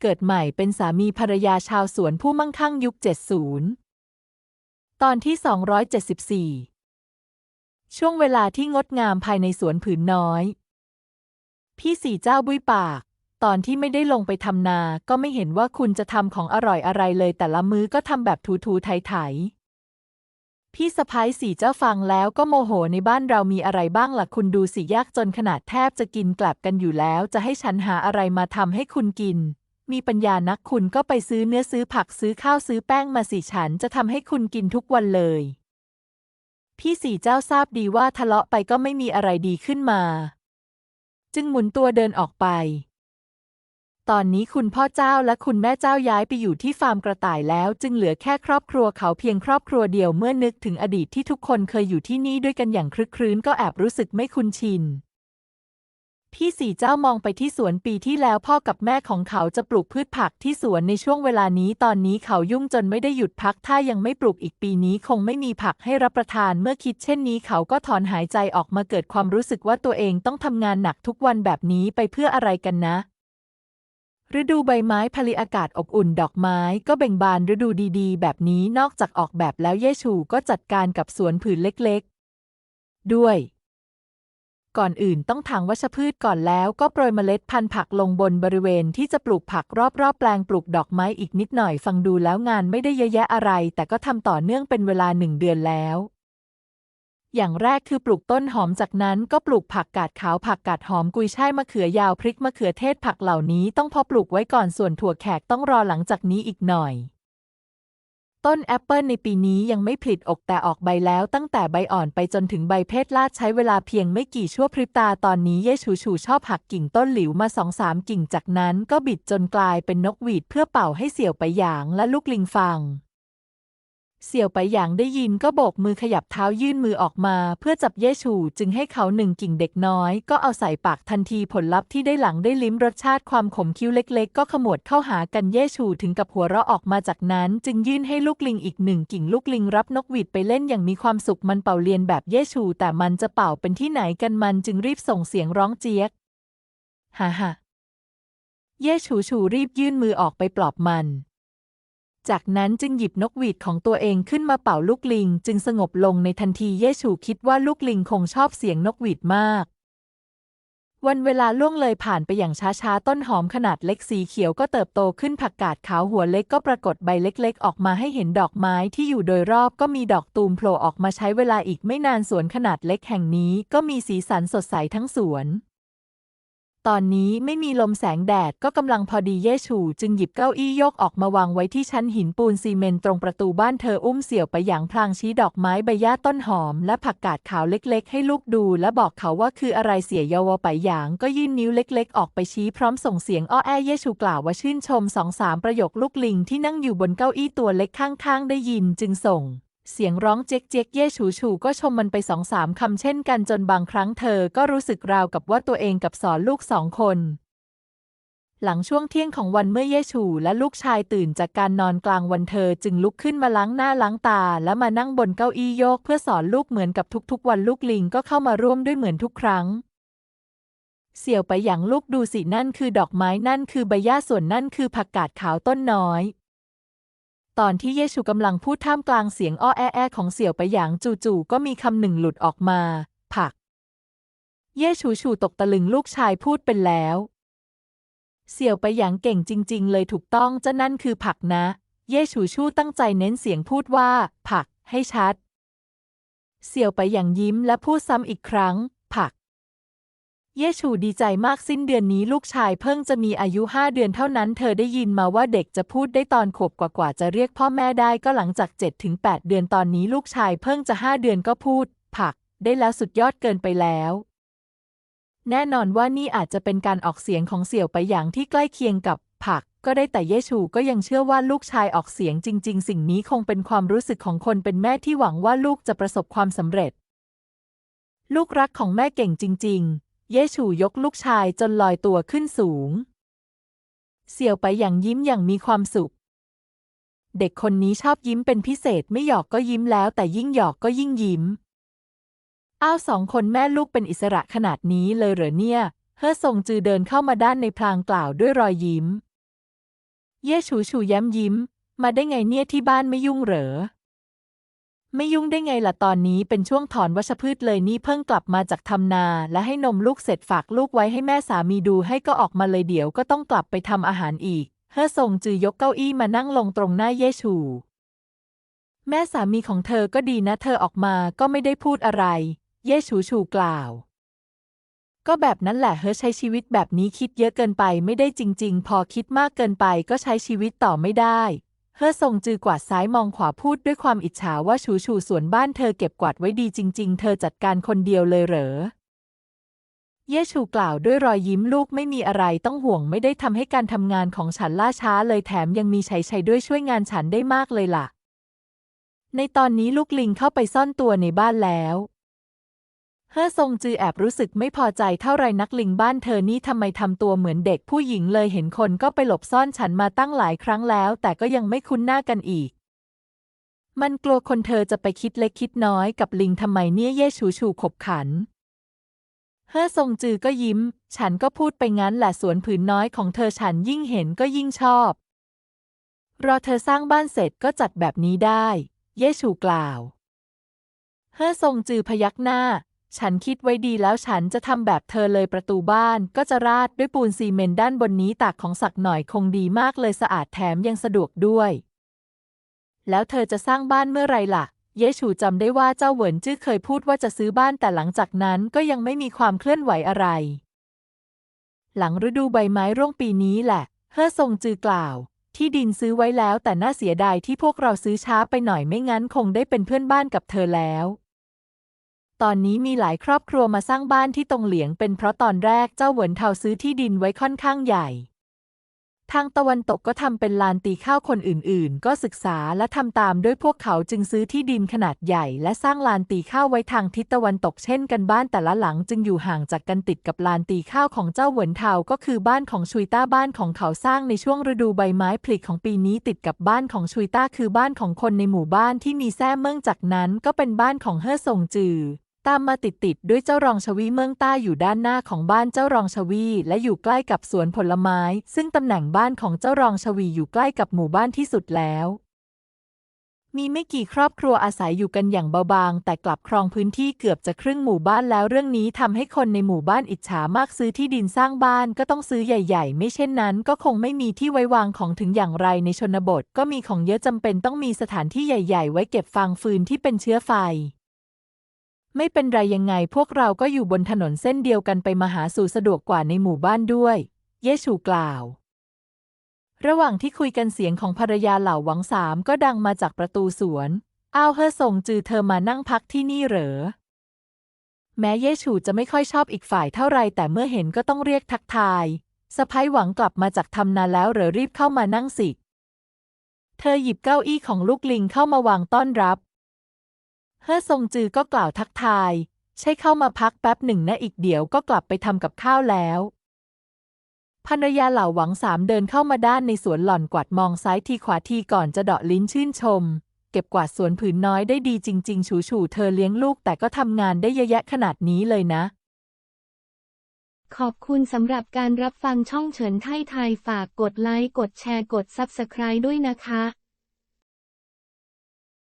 เกิดใหม่เป็นสามีภรรยาชาวสวนผู้มั่งคั่งยุค 70 ตอนที่ 274 ช่วงเวลาที่งดงามภายในสวนผืนน้อย พี่สี่เจ้าบุ้ยปาก ตอนที่ไม่ได้ลงไปทำนาก็ไม่เห็นว่าคุณจะทำของอร่อยอะไรเลยแต่ละมื้อก็ทำแบบถูๆไถๆพี่สะพ้ายสี่เจ้าฟังแล้วก็โมโหในบ้านเรามีอะไรบ้างล่ะคุณดูสิยากจนขนาดแทบจะกินกลับกันอยู่แล้ว จะให้ฉันหาอะไรมาทำให้คุณกิน มีปัญญานักคุณก็ไปซื้อเนื้อซื้อผักซื้อข้าวซื้อแป้งมาสิฉันจะทำให้คุณกินทุกวันเลย พี่สี่เจ้าทราบดีว่าทะเลาะไปก็ไม่มีอะไรดีขึ้นมา จึงหมุนตัวเดินออกไป ตอนนี้คุณพ่อเจ้าและคุณแม่เจ้าย้ายไปอยู่ที่ฟาร์มกระต่ายแล้ว จึงเหลือแค่ครอบครัวเขาเพียงครอบครัวเดียวเมื่อนึกถึงอดีตที่ทุกคนเคยอยู่ที่นี่ด้วยกันอย่างคลึกครื้นก็แอบรู้สึกไม่คุ้นชิน พี่สี่เจ้ามองไปที่สวนปีที่แล้วพ่อกับแม่ของเขาจะปลูกพืชผักที่สวนในช่วงเวลานี้ตอนนี้เขายุ่งจนไม่ได้หยุดพักถ้ายังไม่ปลูกอีกปีนี้คงไม่มีผักให้รับประทานเมื่อคิดเช่นนี้เขาก็ถอนหายใจออกมาเกิดความรู้สึกว่าตัวเองต้องทำงานหนักทุกวันแบบนี้ไปเพื่ออะไรกันนะ ฤดูใบไม้ผลิอากาศอบอุ่นดอกไม้ก็เบ่งบานฤดูดีๆ แบบนี้นอกจากออกแบบแล้วเย่ชูก็จัดการกับสวนผืนเล็ก ๆ ด้วย ก่อนอื่นต้องถางวัชพืชก่อนแล้วก็โปรยเมล็ดพันธุ์ผักลงบนบริเวณที่จะปลูกผักรอบๆ แปลงปลูกดอกไม้อีกนิดหน่อยฟังดูแล้วงานไม่ได้เยอะแยะอะไร แต่ก็ทำต่อเนื่องเป็นเวลาหนึ่งเดือนแล้ว อย่างแรกคือปลูกต้นหอมจากนั้นก็ปลูกผักกาดขาวผักกาดหอมกุยช่ายมะเขือยาวพริกมะเขือเทศผักเหล่านี้ต้องเพอปลูกไว้ก่อนส่วนถั่วแขกต้องรอหลังจากนี้อีกหน่อย ต้นแอปเปิลในปีนี้ยังไม่ผลิออกแต่ออกใบแล้วตั้งแต่ใบอ่อนไปจนถึงใบเพศลาดใช้เวลาเพียงไม่กี่ชั่วพริบตาตอนนี้เย่ชูชูชอบหักกิ่งต้นหลิวมาสองสามกิ่งจากนั้นก็บิดจนกลายเป็นนกหวีดเพื่อเป่าให้เสี่ยวไปหยางและลูกลิงฟัง เสี่ยวไปหยางได้ยินก็โบกมือขยับเท้ายื่นมือออกมา เพื่อจับเย่ชูจึงให้เขาหนึ่งกิ่งเด็กน้อย ก็เอาใส่ปากทันทีผลลัพธ์ที่ได้หลังได้ลิ้มรสชาติความขมคิ้วเล็กๆ ก็ขมวดเข้าหากันเย่ชูถึงกับหัวเราะออกมาจากนั้น จึงยื่นให้ลูกลิงอีกหนึ่งกิ่งลูกลิงรับนกหวีดไปเล่นอย่างมีความสุขมันเป่าเลียนแบบเย่ชู แต่มันจะเป่าเป็นที่ไหนกันมันจึงรีบส่งเสียงร้องเจี๊ยกฮ่าฮ่าเย่ชูชูรีบยื่นมือออกไปปลอบมัน จากนั้นจึงหยิบนกหวีดของตัวเองขึ้นมาเป่าลูกลิง จึงสงบลงในทันทีเยชูคิดว่าลูกลิงคงชอบเสียงนกหวีดมาก วันเวลาล่วงเลยผ่านไปอย่างช้าๆ ต้นหอมขนาดเล็กสีเขียวก็เติบโตขึ้นผักกาดขาวหัวเล็กก็ปรากฏใบเล็กๆ ออกมาให้เห็นดอกไม้ที่อยู่โดยรอบก็มีดอกตูมโผล่ออกมาใช้เวลาอีกไม่นานสวนขนาดเล็กแห่งนี้ก็มีสีสันสดใสทั้งสวน ตอนนี้ไม่มีลมแสงแดดก็กำลังพอดีเย่ชูจึงหยิบเก้าอี้โยกออกมาวางไว้ที่ชั้นหินปูนซีเมนต์ตรงประตูบ้านเธออุ้มเสี่ยวไปอย่างพลางชี้ดอกไม้ใบหญ้าต้นหอม และผักกาดขาวเล็กๆ ให้ลูกดู และบอกเขาว่าคืออะไรเสี่ยเยาวไปหยางก็ยื่นนิ้วเล็กๆ ออกไปชี้พร้อมส่งเสียงอ้อแอเย่ชูกล่าวว่าชื่นชมสองสามประโยคลูกลิงที่นั่งอยู่บนเก้าอี้ตัวเล็กข้างๆ ได้ยินจึงส่ง เสียงร้องเจ๊กเจ๊กเย่ฉูฉูก็ชมมันไปสองสามคำเช่นกันจนบางครั้งเธอก็รู้สึกราวกับว่าตัวเองกับสอนลูกสองคน หลังช่วงเที่ยงของวันเมื่อเย่ฉูและลูกชายตื่นจากการนอนกลางวันเธอจึงลุกขึ้นมาล้างหน้าล้างตา และมานั่งบนเก้าอี้โยกเพื่อสอนลูกเหมือนกับทุกๆ วันลูกลิงก็เข้ามาร่วมด้วยเหมือนทุกครั้งเสี่ยวไปอย่างลูกดูสินั่นคือดอกไม้นั่นคือใบหญ้าส่วนนั่นคือผักกาดขาวต้นน้อย ตอนที่เยชูกำลังพูดท่ามกลางเสียงอ้อแอแอของเสี่ยวไปหยางจู่ๆก็มีคำหนึ่งหลุดออกมา ผัก เยชูชูตกตะลึงลูกชายพูดเป็นแล้ว เสี่ยวไปหยางเก่งจริง ๆ เลยถูกต้องจะนั่นคือผักนะ เยชูชูตั้งใจเน้นเสียงพูดว่า ผัก ให้ชัด เสี่ยวไปหยางยิ้มและพูดซ้ำอีกครั้ง เยชูดีใจมากสิ้นเดือนนี้ลูกชายเพิ่งจะมีอายุห้าเดือนเท่านั้น เธอได้ยินมาว่าเด็กจะพูดได้ตอนขวบกว่าๆจะเรียกพ่อแม่ได้ก็หลังจาก7จ็ถึงแเดือนตอนนี้ลูกชายเพิ่งจะห้าเดือนก็พูด ผัก ได้แล้วสุดยอดเกินไปแล้ว แน่นอนว่านี่อาจจะเป็นการออกเสียงของเสี่ยวไปอย่างที่ใกล้เคียงกับ ผัก ก็ได้แต่เยชูก็ยังเชื่อว่าลูกชายออกเสียงจริง ๆ สิ่งนี้คงเป็นความรู้สึกของคนเป็นแม่ที่หวังว่าลูกจะประสบความสำเร็จ ลูกรักของแม่เก่งจริง ๆ เย่ชูยกลูกชายจนลอยตัวขึ้นสูง เสี่ยวไปอย่างยิ้มอย่างมีความสุข เด็กคนนี้ชอบยิ้มเป็นพิเศษไม่หยอกก็ยิ้มแล้ว แต่ยิ่งหยอกก็ยิ่งยิ้ม อ้าวสองคนแม่ลูกเป็นอิสระขนาดนี้เลยเหรอเนี่ย เฮอทรงจือเดินเข้ามาด้านในพลางกล่าวด้วยรอยยิ้ม เย่ฉูฉูแย้มยิ้ม มาได้ไงเนี่ยที่บ้านไม่ยุ่งเหรอ ไม่ยุ่งได้ไงล่ะตอนนี้เป็นช่วงถอนวัชพืชเลยนี่เพิ่งกลับมาจากทำนา และให้นมลูกเสร็จฝากลูกไว้ให้แม่สามีดูให้ก็ออกมาเลยเดี๋ยวก็ต้องกลับไปทำอาหารอีก เฮอทรงจือยกเก้าอี้มานั่งลงตรงหน้าเย่ฉูแม่สามีของเธอก็ดีนะ เธอออกมาก็ไม่ได้พูดอะไร เย่ฉูฉูกล่าว ก็แบบนั้นแหละเฮอใช้ชีวิตแบบนี้คิดเยอะเกินไปไม่ได้จริง ๆ พอคิดมากเกินไปก็ใช้ชีวิตต่อไม่ได้ เฮอทรงจือกวาดซ้ายมองขวาพูดด้วยความอิจฉาว่าฉูฉูสวนบ้านเธอเก็บกวาดไว้ดีจริง ๆ เธอจัดการคนเดียวเลยเหรอ เย่ชูกล่าวด้วยรอยยิ้มลูกไม่มีอะไรต้องห่วงไม่ได้ทำให้การทำงานของฉันล่าช้าเลยแถมยังมีชัยชัยด้วยช่วยงานฉันได้มากเลยล่ะ ในตอนนี้ลูกลิงเข้าไปซ่อนตัวในบ้านแล้ว เฮ่อทรงจือแอบรู้สึกไม่พอใจเท่าไรนักลิงบ้านเธอนี่ทำไมทำตัวเหมือนเด็กผู้หญิงเลยเห็นคนก็ไปหลบซ่อนฉันมาตั้งหลายครั้งแล้ว แต่ก็ยังไม่คุ้นหน้ากันอีก มันกลัวคนเธอจะไปคิดเล็กคิดน้อยกับลิงทำไมเนี่ยเย่ชูชูขบขัน เฮ่อทรงจือก็ยิ้ม ฉันก็พูดไปงั้นแหละสวนผืนน้อยของเธอฉันยิ่งเห็นก็ยิ่งชอบ รอเธอสร้างบ้านเสร็จก็จัดแบบนี้ได้ เย่ชูกล่าว เฮ่อทรงจือพยักหน้า ฉันคิดไว้ดีแล้วฉันจะทำแบบเธอเลยประตูบ้าน ก็จะราดด้วยปูนซีเมนต์ด้านบนนี้ตากของสักหน่อยคงดีมากเลยสะอาดแถมยังสะดวกด้วย แล้วเธอจะสร้างบ้านเมื่อไรล่ะ เยชูจำได้ว่าเจ้าเหวินจื้อเคยพูดว่าจะซื้อบ้านแต่หลังจากนั้นก็ยังไม่มีความเคลื่อนไหวอะไร หลังฤดูใบไม้ร่วงปีนี้แหละ เฮอทรงจือกล่าว ที่ดินซื้อไว้แล้วแต่น่าเสียดายที่พวกเราซื้อช้าไปหน่อยไม่งั้นคงได้เป็นเพื่อนบ้านกับเธอแล้ว ตอนนี้มีหลายครอบครัวมาสร้างบ้านที่ตรงเหลียงเป็นเพราะตอนแรกเจ้าเหวินเทาซื้อที่ดินไว้ค่อนข้างใหญ่ ทางตะวันตกก็ทำเป็นลานตีข้าวคนอื่นๆ ก็ศึกษาและทำตามด้วยพวกเขาจึงซื้อที่ดินขนาดใหญ่ และสร้างลานตีข้าวไว้ทางทิศตะวันตกเช่นกันบ้านแต่ละหลังจึงอยู่ห่างจากกันติดกับลานตีข้าวของเจ้าเหวินเทาก็คือบ้านของชุยต้าบ้านของเขาสร้างในช่วงฤดูใบไม้ผลิของปีนี้ติดกับบ้านของชุยต้าคือบ้านของคนในหมู่บ้านที่มีแท้เมืองจากนั้นก็เป็นบ้านของเฮ่อซงจือ ตามมาติดๆด้วยเจ้ารองชวีเมืองต้าอยู่ด้านหน้าของบ้านเจ้ารองชวี และอยู่ใกล้กับสวนผลไม้ ซึ่งตำแหน่งบ้านของเจ้ารองชวีอยู่ใกล้กับหมู่บ้านที่สุดแล้ว มีไม่กี่ครอบครัวอาศัยอยู่กันอย่างเบาบาง แต่กลับครองพื้นที่เกือบจะครึ่งหมู่บ้านแล้วเรื่องนี้ทำให้คนในหมู่บ้านอิจฉามากซื้อที่ดินสร้างบ้านก็ต้องซื้อใหญ่ ๆ ไม่เช่นนั้น ก็คงไม่มีที่ไว้วางของถึงอย่างไรในชนบท ก็มีของเยอะจำเป็นต้องมีสถานที่ใหญ่ ๆ ไว้เก็บฟางฟืนที่เป็นเชื้อไฟ ไม่เป็นไรยังไงพวกเราก็อยู่บนถนนเส้นเดียวกันไปมาหาสู่สะดวกกว่าในหมู่บ้านด้วย เยชูกล่าว ระหว่างที่คุยกันเสียงของภรรยาเหล่าหวังสามก็ดังมาจากประตูสวน อ้าวเฮอส่งจือเธอมานั่งพักที่นี่เหรอ แม้เยชูจะไม่ค่อยชอบอีกฝ่ายเท่าไรแต่เมื่อเห็นก็ต้องเรียกทักทายสะพ้ายหวังกลับมาจากทำนาแล้วเหรอรีบเข้ามานั่งสิ เธอหยิบเก้าอี้ของลูกลิงเข้ามาวางต้อนรับ เฮ่อซงจือก็กล่าวทักทาย ใช่เข้ามาพักแป๊บหนึ่งนะอีกเดี๋ยวก็กลับไปทำกับข้าวแล้วภรรยาเหล่าหวังสามเดินเข้ามาด้านในสวนหล่อนกวาดมองซ้ายทีขวาทีก่อนจะเดาะลิ้นชื่นชม เก็บกวาดสวนผืนน้อยได้ดีจริงๆฉูฉูเธอเลี้ยงลูกแต่ก็ทำงานได้เยอะแยะขนาดนี้เลยนะ ขอบคุณสำหรับการรับฟังช่องเฉินไทยไทยฝากกดไลค์กดแชร์กด Subscribe ด้วยนะคะ